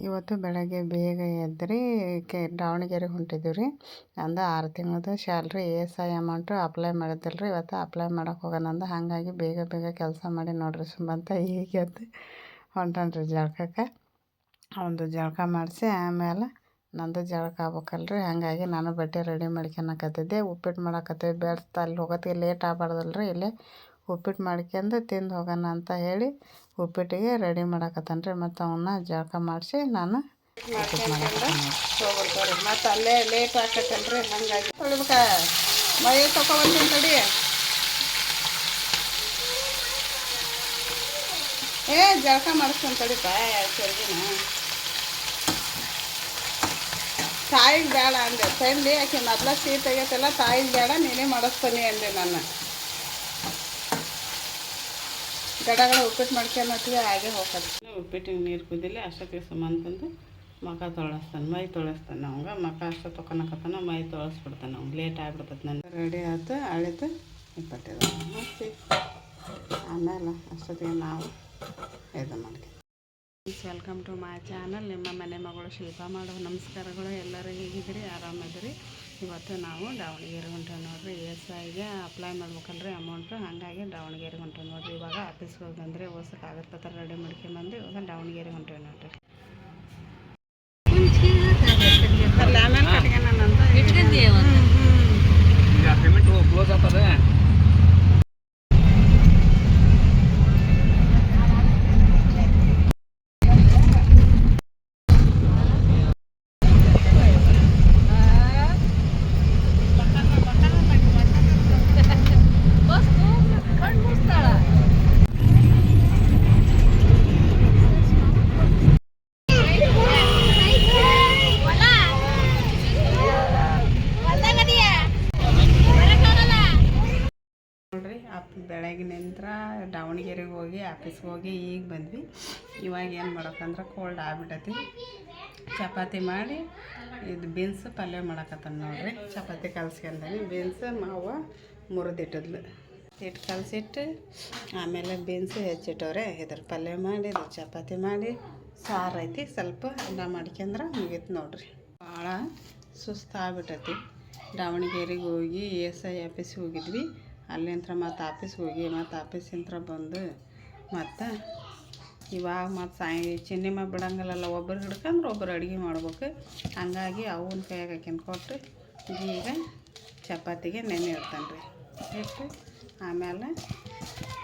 ಇವತ್ತು ಬೆಳಗ್ಗೆ ಬೇಗ ಎದ್ರಿ ಕೆ ದಾವಣಗೆರೆಗೆ ಹೊಂಟಿದ್ದೀವಿ ರೀ. ನಂದು ಆರು ತಿಂಗಳದ್ದು salary A S I amount apply ಮಾಡಿದ್ದಿಲ್ಲ ರೀ. ಇವತ್ತು ಅಪ್ಲೈ ಮಾಡೋಕೆ ಹೋಗೋಣ ಅಂದ. ಹಾಗಾಗಿ ಬೇಗ ಬೇಗ ಕೆಲಸ ಮಾಡಿ ನೋಡಿರಿ ಸುಮ್ಮಂತ ಈಗ ಎದ್ದು ಹೊಂಟನ್ರಿ ಜಳಕಕ್ಕೆ. ಒಂದು ಜಳಕ ಮಾಡಿಸಿ ಆಮೇಲೆ ನಂದು ಜಳಕ ಆಗ್ಬೇಕಲ್ರಿ ಹಾಗಾಗಿ ನಾನು ಬಟ್ಟೆ ರೆಡಿ ಮಾಡ್ಕೊಳಕತ್ತಿದ್ದೆ ಉಪ್ಪಿಟ್ಟು ಮಾಡಕತ್ತಿದ್ದೆ. ಬೆಳೆಸ್ತಾ ಅಲ್ಲಿ ಹೋಗೋತ್ತಿಗೆ ಲೇಟ್ ಆಗ್ಬಾರ್ದಲ್ರಿ ಇಲ್ಲೇ ಉಪ್ಪಿಟ್ಟು ಮಾಡ್ಕೊಂಡು ತಿಂದು ಹೋಗೋಣ ಅಂತ ಹೇಳಿ ಉಪ್ಪಿಟ್ಟಿಗೆ ರೆಡಿ ಮಾಡಕತ್ತಾನ ರೀ ಮತ್ತು ಅವನ್ನ ಜಳಕ ಮಾಡಿಸಿ ನಾನು ಮತ್ತು ಅಲ್ಲೇ ಲೇಟ್ ಆಕತ್ತಲ್ರಿ ಹಂಗಾಗಿ. ತೊಳಿಬೇಕ? ಮೈ ತಗೊಬರ್ತೀನಿ ತಡಿ. ಏ, ಜಳಕ ಮಾಡಿಸ್ಕೊಂಡು ತಡಿಪ ಸರಿಗಿನ ತಾಯಿಗೆ ಬೇಡ ಅಂದೆ. ತಂದು ಆಕೆ ಮೊದ್ಲ ಸೀಟ್ ಆಗೈತಲ್ಲ ತಾಯಿಗೆ ಬೇಡ ನೀನೇ ಮಾಡಿಸ್ತಾನೆ ಅಂದೆ ನಾನು. ಗಡಗಡ ಉಪ್ಪಿಟ್ಟು ಮಾಡ್ಕೊಂಬತ್ತೀವಿ ಹಾಗೆ ಹೋಗ್ತದೆ. ಉಪ್ಪಿಟ್ಟಿನ ನೀರು ಕುದಿಲಿ ಅಷ್ಟೊತ್ತಿಗೆ ತಂದು ಮಖ ತೊಳಸ್ತಾನೆ. ಮೈ ತೊಳಸ್ತಾನೆ ಅವಂಗ. ಮಖ ಅಷ್ಟು ತೊಕೊಳಕತ್ತಾನ ಮೈ ತೊಳಸ್ಬಿಡ್ತಾನೆ ಅವ್ನು ಲೇಟ್ ಆಗಿಬಿಡ್ತದೆ ನನಗೆ ರೆಡಿ ಆಯ್ತು ಅಳಿತು ಇಪ್ಪಟ್ಟಿದ ಮತ್ತೆ ಆಮೇಲೆ ಅಷ್ಟೊತ್ತಿಗೆ ನಾವು ಇದು ಮಾಡ್ತೀವಿ. ವೆಲ್ಕಮ್ ಟು ಮೈ ಚಾನಲ್ ನಿಮ್ಮ ಮನೆ ಮಗಳು ಶಿಲ್ಪ ಮಾಡೋ. ನಮಸ್ಕಾರಗಳು. ಎಲ್ಲರೂ ಹೇಗಿದ್ದೀರಿ ಆರಾಮದಿರಿ ಇವತ್ತು ನಾವು ದಾವಣಗೆರೆ ಹೊಂಟೇವೆ ನೋಡ್ರಿ. ಎಸ್ ಐಗೆ ಅಪ್ಲೈ ಮಾಡ್ಬೇಕಲ್ರಿ ಅಮೌಂಟು ಹಾಗಾಗಿ ದಾವಣಗೆರೆ ಹೊಂಟೇವೆ ನೋಡ್ರಿ. ಇವಾಗ ಆಫೀಸ್ಗೆ ಹೋಗಿ ಬಂದರೆ ಓಸಕ್ಕೆ ಪತ್ರ ರೆಡಿ ಮಾಡ್ಕೊಂಬಂದು ಇವಾಗ ದಾವಣಗೆರೆ ಹೊಂಟೇವೆ ನೋಡ್ರಿ. ಕಟ್ಕೊಂಡಂತ ಪೇಮೆಂಟ್ ಕ್ಲೋಸ್ ಆಗ್ತದೆ ನೋಡ್ರಿ, ಅಪ್ ಬೆಳಗ್ಗೆ ನಂತರ ದಾವಣಗೆರೆಗೆ ಹೋಗಿ ಆಫೀಸ್ಗೆ ಹೋಗಿ ಈಗ ಬಂದ್ವಿ. ಇವಾಗ ಏನು ಮಾಡೋಕಂದ್ರೆ ಕೋಲ್ಡ್ ಆಗ್ಬಿಟ್ಟೈತಿ ಚಪಾತಿ ಮಾಡಿ, ಇದು ಬೀನ್ಸ್ ಪಲ್ಯ ಮಾಡಕತ್ತಾನ ನೋಡ್ರಿ. ಚಪಾತಿ ಕಲ್ಸ್ಕೊಂಡೀನಿ, ಬೀನ್ಸ್, ಮಾವ ಮುರಿದಿಟ್ಟದ್ಲು ಇಟ್ಟು ಕಲಸಿಟ್ಟು, ಆಮೇಲೆ ಬೀನ್ಸ್ ಹೆಚ್ಚಿಟ್ಟವ್ರೆ, ಇದ್ರ ಪಲ್ಯ ಮಾಡಿ ಚಪಾತಿ ಮಾಡಿ, ಸಾರು ಐತಿ, ಸ್ವಲ್ಪ ಅನ್ನ ಮಾಡ್ಕೊಂಡ್ರೆ ಮುಗಿತು ನೋಡ್ರಿ. ಭಾಳ ಸುಸ್ತು ಆಗ್ಬಿಟ್ಟೈತಿ ದಾವಣಗೆರೆಗೆ ಹೋಗಿ ಎಸ್ ಐ ಆಫೀಸ್ಗೆ ಹೋಗಿದ್ವಿ. ಅಲ್ಲಿಂತ್ರ ಮತ್ತು ಆಫೀಸ್ಗೆ ಹೋಗಿ, ಮತ್ತು ಆಫೀಸಿಂತ್ರ ಬಂದು ಮತ್ತು ಇವಾಗ ಮತ್ತು ಸಾಯಿ ಚಿನ್ನಿಮ ಬಿಡಂಗಿಲ್ಲಲ್ಲ ಒಬ್ಬರು ಹಿಡ್ಕಂದ್ರೆ ಒಬ್ಬರು ಅಡುಗೆ ಮಾಡ್ಬೇಕು. ಹಂಗಾಗಿ ಅವನ ಕೈಯಾಗ ಹಾಕ್ಯಂಡ್ ಕೊಟ್ಟು ಈಗ ಚಪಾತಿಗೆ ನೆನೆ ಇಡ್ತಾನೆ ರೀ ಇಟ್ಟು ಆಮೇಲೆ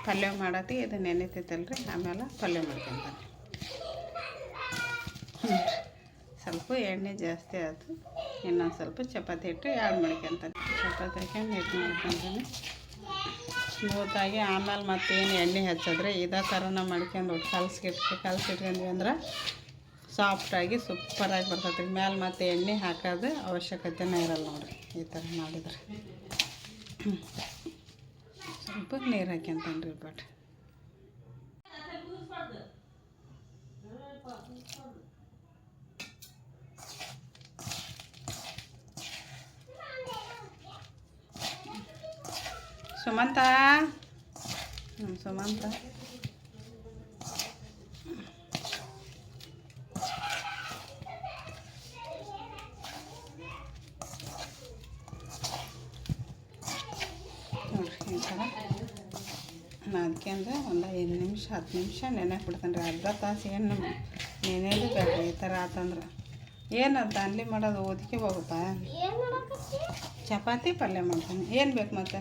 ಪಲ್ಯ ಮಾಡತ್ತಿ ಇದು ನೆನೆತೈತಲ್ಲ ರೀ ಆಮೇಲೆ ಪಲ್ಯ ಮಾಡ್ಕೊಂತಾನೆ ಸ್ವಲ್ಪ ಎಣ್ಣೆ ಜಾಸ್ತಿ ಆಯ್ತು ಇನ್ನೊಂದು ಸ್ವಲ್ಪ ಚಪಾತಿ ಇಟ್ಟು ಎರಡು ಮಾಡ್ಕೊತಾನೆ ಚಪಾತಿ ಹಾಕ್ಯಂಡು ಹಿಟ್ಟು ಮಾಡ್ಕೊತಾನೆ. ಸ್ಮೂತಾಗಿ ಆಮೇಲೆ ಮತ್ತೇನು ಎಣ್ಣೆ ಹಚ್ಚಿದ್ರೆ ಇದೇ ಥರನ ಮಾಡ್ಕೊಂಡು ಕಲ್ಸಿಟ್ಟು ಕಲಸಿಟ್ಕೊಂಡ್ವಿ ಅಂದ್ರೆ ಸಾಫ್ಟಾಗಿ ಸೂಪರಾಗಿ ಬರ್ತೈತೆ. ಮೇಲೆ ಮತ್ತೆ ಎಣ್ಣೆ ಹಾಕೋದು ಅವಶ್ಯಕತೆನೇ ಇರಲ್ಲ ನೋಡಿರಿ ಈ ಥರ ಮಾಡಿದ್ರೆ. ಸ್ವಲ್ಪ ನೀರು ಹಾಕ್ಯಂತಾನೆ ರೀ ಸುಮಂತ ನಮ್ಮ ಸುಮಂತ ನೋಡ್ರಿ ಈ ಥರ ಒಂದು ಐದು ನಿಮಿಷ ಹತ್ತು ನಿಮಿಷ ನೆನೆ ಬಿಡ್ತಾನೆ ರೀ ಅರ್ಧ ತಾಸು ಏನು ನೆನೆಯೋದು ಬೇಡ ಈ ಥರ ಆತಂದ್ರೆ. ಏನು ದಾನ್ಲಿ ಮಾಡೋದು ಓದಿಕೆ ಹೋಗಪ್ಪ ಚಪಾತಿ ಪಲ್ಯ ಮಾಡ್ತಾನೆ. ಏನು ಬೇಕು ಮತ್ತೆ.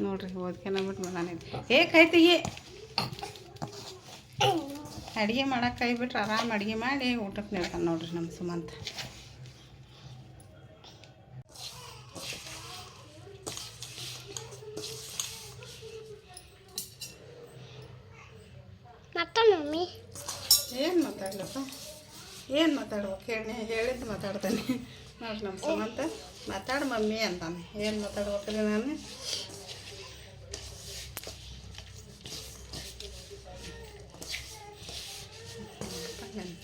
ನೋಡ್ರಿ ಓದ್ಕೆನ ಬಿಟ್ಟು ನಾನು ಏ ಕೈ ತೆಗಿ ಅಡುಗೆ ಮಾಡಕ್ಕೆ ಕೈ ಬಿಟ್ರೆ ಆರಾಮ್ ಅಡುಗೆ ಮಾಡಿ ಊಟಕ್ಕೆ ನೀಡ್ತಾನೆ ನೋಡ್ರಿ ನಮ್ಮ ಸುಮಂತ. ಮಮ್ಮಿ. ಏನು ಮಾತಾಡ್ಲಪ್ಪ? ಏನು ಮಾತಾಡ್ಬೇಕು? ಹೇಳಿ ಹೇಳಿದ್ದು ಮಾತಾಡ್ತಾನೆ. ನೋಡ್ರಿ ನಮ್ಮ ಸುಮಂತ. ಮಾತಾಡು ಮಮ್ಮಿ ಅಂತಾನೆ. ಏನು ಮಾತಾಡ್ಬೇಕ್ರಿ ನಾನು?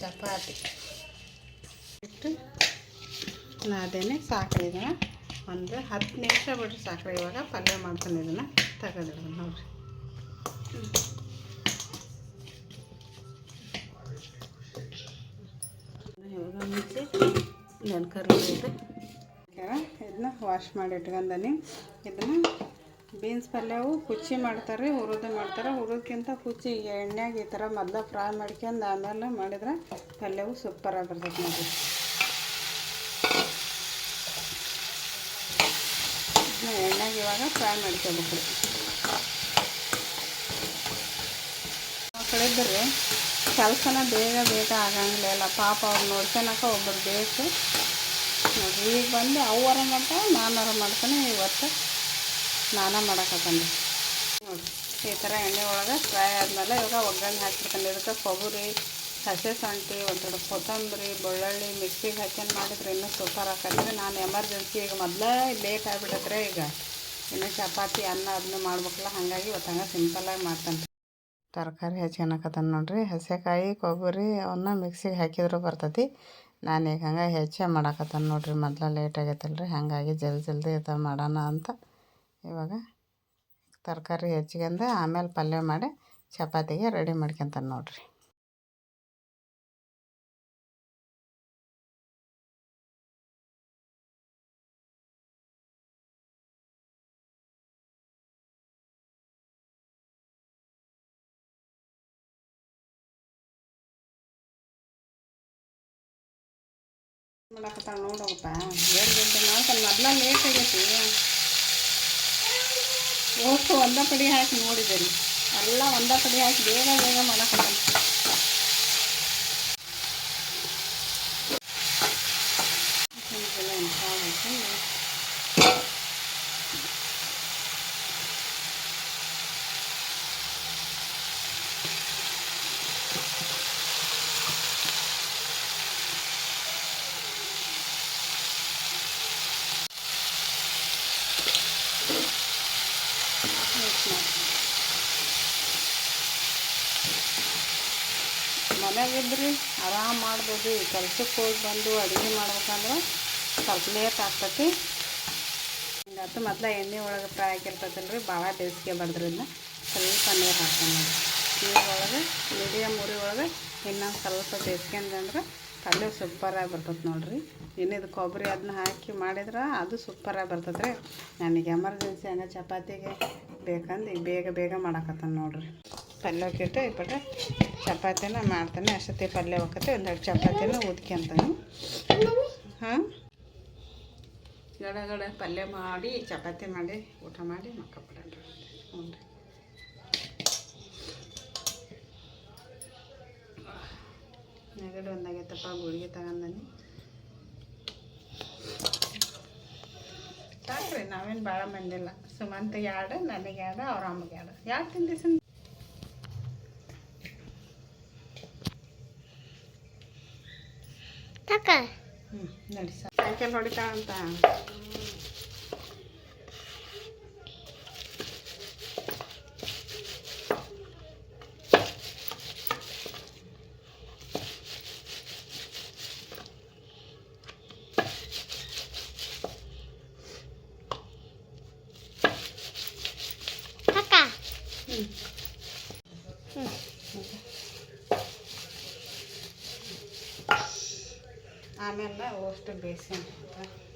ಚಪಾತಿ. ಇಟ್ಟು ನಾದೇನೆ ಸಾಕ್ರಿ ಇದನ್ನು. ಒಂದು ಹತ್ತು ನಿಮಿಷ ಬಿಟ್ರೆ ಸಾಕ್ರೆ ಇವಾಗ ಪಲ್ಯ ಮಾಡ್ತಾನೆ ಇದನ್ನು. ತೆಗೆದಿಡೋದು ನೋಡಿರಿ. ಇವಾಗ ಮುಂಚೆ ನೆನ್ಕರ್ಲಿದೆ ಇದನ್ನ ವಾಶ್ ಮಾಡಿ ಇಟ್ಕೊಂಡನಿ. ಇದನ್ನು ಬೀನ್ಸ್ ಪಲ್ಯವು ಕುಚ್ಚಿ ಮಾಡ್ತಾರೆ, ಹುರಿದು ಮಾಡ್ತಾರೆ. ಹುರಿದಕ್ಕಿಂತ ಕುಚ್ಚಿ ಎಣ್ಣೆಗೆ ಈ ಥರ ಮೊದಲ ಫ್ರೈ ಮಾಡ್ಕೊಂಡು ಆಮೇಲೆ ಮಾಡಿದ್ರೆ ಪಲ್ಯವು ಸೂಪರಾಗಿ ಬರ್ತೈತೆ ನೋಡಿ ಎಣ್ಣೆಗೆ ಇವಾಗ ಫ್ರೈ ಮಾಡ್ಕೋಬೇಕು. ರೀ ಮಕ್ಕಳಿದ್ದರೆ ಕೆಲಸನ ಬೇಗ ಬೇಗ ಆಗಂಗಿಲ್ಲ. ಪಾಪ ಅವ್ರು ನೋಡ್ಕೊಳಕ ಒಬ್ಬರು ಬೇಕು. ನೋಡ್ರಿ, ಈಗ ಬಂದು ಅವ್ವರ ಮಾಡ್ತಾವೆ ನಾನಾರ ಮಾಡ್ತಾನೆ, ಇವತ್ತು ನಾನೇ ಮಾಡಕತ್ತಂದು ನೋಡಿರಿ, ಈ ಥರ ಎಣ್ಣೆ ಒಳಗೆ ಫ್ರೈ ಆದಮೇಲೆ ಇವಾಗ ಒಗ್ಗರಣೆ ಹಾಕ್ಬಿಡ್ತಾನೆ ಇದಕ್ಕೆ ಕೊಬ್ಬರಿ, ಹಸಿ ಶುಂಠಿ ಒಂದು ಕೊತ್ತಂಬರಿ, ಬೆಳ್ಳುಳ್ಳಿ ಮಿಕ್ಸಿಗೆ ಹಾಕ್ಯಂಡು ಮಾಡಿದ್ರೆ ಇನ್ನೂ ಸೂಪರ್ ಹಾಕಂದ್ರೆ ನಾನು ಎಮರ್ಜೆನ್ಸಿ ಈಗ ಮೊದಲೇ ಲೇಟ್ ಆಗಿಬಿಟ್ಟತ್ರೆ ಈಗ. ಇನ್ನು ಚಪಾತಿ, ಅನ್ನ ಅದನ್ನ ಮಾಡ್ಬೇಕಲ್ಲ, ಹಾಗಾಗಿ ಇವತ್ತು ಹಂಗೆ ಸಿಂಪಲ್ಲಾಗಿ ಮಾಡ್ತಾನೆ ತರಕಾರಿ ಹೆಚ್ಚಿನಕತ್ತಾನ ನೋಡ್ರಿ. ಹಸೆಕಾಯಿ, ಕೊಬ್ಬರಿ ಅವನ್ನ ಮಿಕ್ಸಿಗೆ ಹಾಕಿದ್ರು ಬರ್ತೈತಿ. ನಾನು ಈಗ ಹಂಗೆ ಹೆಚ್ಚೆ ಮಾಡಾಕತ್ತಾನೆ ನೋಡಿರಿ, ಮೊದ್ಲು ಲೇಟ್ ಆಗೈತಲ್ರಿ, ಹಾಗಾಗಿ ಜಲ್ದಿ ಜಲ್ದಿ ಇದು ಮಾಡೋಣ ಅಂತ. ಇವಾಗ ತರಕಾರಿ ಹೆಚ್ಚಿಗೆಂದು ಆಮೇಲೆ ಪಲ್ಯ ಮಾಡಿ, ಚಪಾತಿಗೆ ರೆಡಿ ಮಾಡ್ಕೊತಾನೆ ನೋಡ್ರಿ. ಮಾಡಕತ್ತಾಳ ನೋಡಪ್ಪ ಏಳು ಗಂಟೆ ಮಾಡ್ತಾನೆ ಮೊದ್ಲ ಲೇಟ್ ಆಗೈತಿ ಓಟು ಒಂದ ಪಡಿ ಹಾಕಿ ನೋಡಿದ್ದೇನೆ ಎಲ್ಲ ಒಂದ ಪಡಿ ಹಾಕಿ ಬೇಗ ಬೇಗ ಮಾಡಕತ್ತಾನ ಮನ್ಯಾಗಿದ್ರಿ ಆರಾಮ್ ಮಾಡ್ಬೋದು ಈ ಕೆಲ್ಸಕ್ಕೆ ಹೋಗಿ ಬಂದು ಅಡುಗೆ ಮಾಡ್ಬೇಕಂದ್ರೆ ಸ್ವಲ್ಪ ಲೇಟ್ ಆಗ್ತೈತಿ. ಹಿಂಗತ್ತು ಮೊದಲ ಎಣ್ಣೆ ಒಳಗೆ ಫ್ರೈ ಆಗಿರ್ತೈತಲ್ಲ ರೀ ಭಾಳ ಬೇಸಿಗೆ ಬಡ್ದ್ರಿಂದ ಸ್ವಲ್ಪ ನೀರು ಹಾಕ್ತೀನಿ ನೀರು ಒಳಗೆ ಮೀಡಿಯಮ್ ಉರಿ ಒಳಗೆ ಇನ್ನೊಂದು ಸ್ವಲ್ಪ ಬೇಯಿಸ್ಕೊಂಡ್ರೆ ಪಲ್ಯ ಸೂಪರಾಗಿ ಬರ್ತೈತೆ ನೋಡಿರಿ. ಇನ್ನಿದು ಕೊಬ್ಬರಿ ಅದನ್ನ ಹಾಕಿ ಮಾಡಿದ್ರೆ ಅದು ಸೂಪರಾಗಿ ಬರ್ತೈತೆ ರೀ ನನಗೆ ಎಮರ್ಜೆನ್ಸಿ ಅನ್ನೋ ಚಪಾತಿಗೆ ಬೇಕಂದು ಈಗ ಬೇಗ ಬೇಗ ಮಾಡಾಕತ್ತಾನೆ ನೋಡ್ರಿ. ಪಲ್ಯಕ್ಕೆ ಇಟ್ಟು ಪಟ ಚಪಾತಿನ ಮಾಡ್ತಾನೆ ಅಷ್ಟೊತ್ತಿ ಪಲ್ಯ ಹೋಗತ್ತೆ ಒಂದೆರಡು ಚಪಾತಿನ ಉದ್ಕೊಂತಾನೆ. ಹಾಂ? ಗಡಗಡ ಗಡ ಪಲ್ಯ ಮಾಡಿ, ಚಪಾತಿ ಮಾಡಿ, ಊಟ ಮಾಡಿ ಮಕ್ಕಬಿಡೋಣ ಹ್ಞೂ ರೀ. ನೆಗಡಿ ಒಂದಾಗೈತಪ್ಪ, ಗುಳಿಗೆ ತಗೊಂಡನಿ. ಸಾಕ್ರಿ ನಾವೇನು ಭಾಳ ಮಂದಿಲ್ಲ. ಸುಮಂತಿಗೆ ಎರಡು ನನಗೆ ಎರಡು ಅವ್ರ ಅಮ್ಮಗೆ ಎರಡು ಯಾಕೆ ತಿಂದಿಸ್ ಹ್ಞೂ ನಡಿ ಸೈಕಲ್ ಹೊಡಿತಾಳಂತ ಆಮೇಲೆ ಅಷ್ಟು ಬೇಯಿಸ್ಕೊಂತ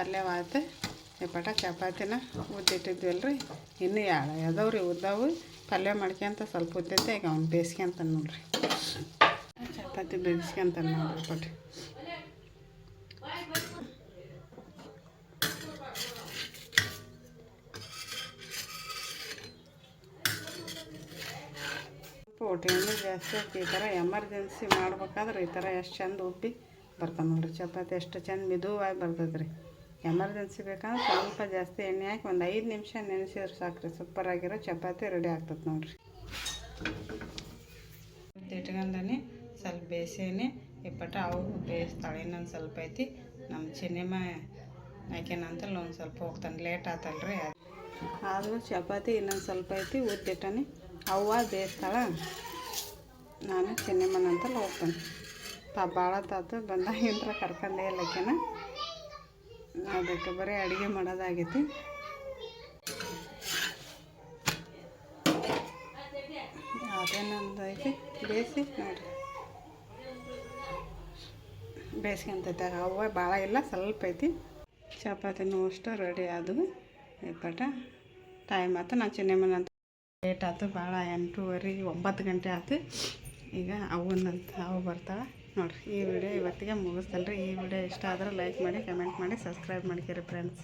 ಪಲ್ಯವಾಯ್ತು ಪಟ ಚಪಾತಿನ ಉದ್ದಿಟ್ಟಿದ್ವಿ ಅಲ್ರಿ ಇನ್ನೂ ಎರಡು ರೀ ಉದ್ದವು? ಪಲ್ಯ ಮಾಡ್ಕೊಂತ ಸ್ವಲ್ಪ ಉದ್ದೈತೆ, ಈಗ ಅವ್ನು ಬೇಯಿಸ್ಕೊಂತ ನೋಡ್ರಿ. ಚಪಾತಿ ಬೇಯಿಸ್ಕೊಂತ ನೋಡ್ರಿ ಪಟ್ ಟೈಮು ಜಾಸ್ತಿ ಹಾಕಿ ಈ ಥರ ಎಮರ್ಜೆನ್ಸಿ ಮಾಡ್ಬೇಕಾದ್ರೆ ಈ ಥರ ಎಷ್ಟು ಚಂದ ಉಬ್ಬಿ ಬರ್ತಾನೆ ನೋಡ್ರಿ. ಚಪಾತಿ ಎಷ್ಟು ಚಂದ ಮಿದುವಾಗಿ ಬರ್ತೈತೆ ರೀ ಎಮರ್ಜೆನ್ಸಿ ಬೇಕಂದ್ರೆ ಸ್ವಲ್ಪ ಜಾಸ್ತಿ ಎಣ್ಣೆ ಹಾಕಿ ಒಂದು ಐದು ನಿಮಿಷ ನೆನೆಸಿದ್ರೆ ಸಾಕು ರೀ ಸೂಪರಾಗಿರೋ ಚಪಾತಿ ರೆಡಿ ಆಗ್ತದೆ ನೋಡಿರಿ. ಇಟ್ಕೊಂಡನೆ ಸ್ವಲ್ಪ ಬೇಸೇನೆ ಇಪ್ಪಟ ಅವು ಬೇಯಿಸ್ತಾಳೆ ಇನ್ನೊಂದು ಸ್ವಲ್ಪ ಐತಿ. ನಮ್ಮ ಚಿನ್ನಿಮ ಹಾಕ್ಯನಂತಲ್ಲಿ ಒಂದು ಸ್ವಲ್ಪ ಹೋಗ್ತಾನೆ. ಲೇಟ್ ಆತಲ್ರಿ. ಆದರೂ ಚಪಾತಿ ಇನ್ನೊಂದು ಸ್ವಲ್ಪ ಐತಿ ಉದ್ದಿಟ್ಟನಿ ಅವ್ವ ಬೇಯಿಸ್ತಾಳ. ನಾನು ಚಿನ್ನಿಮನಂತಲ್ಲಿ ಹೋಗ್ತಾನೆ ಪಾ ಭಾಳ ತಾತು ಬಂದಾಗಿಂತ್ರ ಕರ್ಕೊಂಡೇ ಇಲ್ಲ ಆಕೆನ ಅದಕ್ಕೆ ಬರೀ ಅಡುಗೆ ಮಾಡೋದಾಗೈತಿ. ಅದೇನೊಂದೈತಿ? ಬೇಯಿಸಿ ನೋಡಿರಿ. ಬೇಯಿಸ್ಕೊಂತೈತೆ ಹೂವು ಭಾಳ ಇಲ್ಲ, ಸ್ವಲ್ಪ ಐತಿ. ಚಪಾತಿನೂ ಅಷ್ಟು ರೆಡಿ ಆದವು. ಇಪ್ಪಟ ಟೈಮ್ ಆಯ್ತು ನಾನು ಚಿನ್ನಮ್ಮನ ಅಂತ ಲೇಟ್ ಆಯ್ತು ಭಾಳ ಎಂಟೂವರೆ, ಒಂಬತ್ತು ಗಂಟೆ ಆಯ್ತು ಈಗ ಅವನ್ನಂತ ಅವು ಬರ್ತಾವೆ ನೋಡಿರಿ, ಈ ವಿಡಿಯೋ ಇವತ್ತಿಗೆ ಮುಗಿಸ್ತೇನೆ ರೀ ಈ ವಿಡಿಯೋ ಇಷ್ಟ ಆದ್ರೆ ಲೈಕ್ ಮಾಡಿ ಕಮೆಂಟ್ ಮಾಡಿ ಸಬ್ಸ್ಕ್ರೈಬ್ ಮಾಡ್ಕೇರಿ ಫ್ರೆಂಡ್ಸ್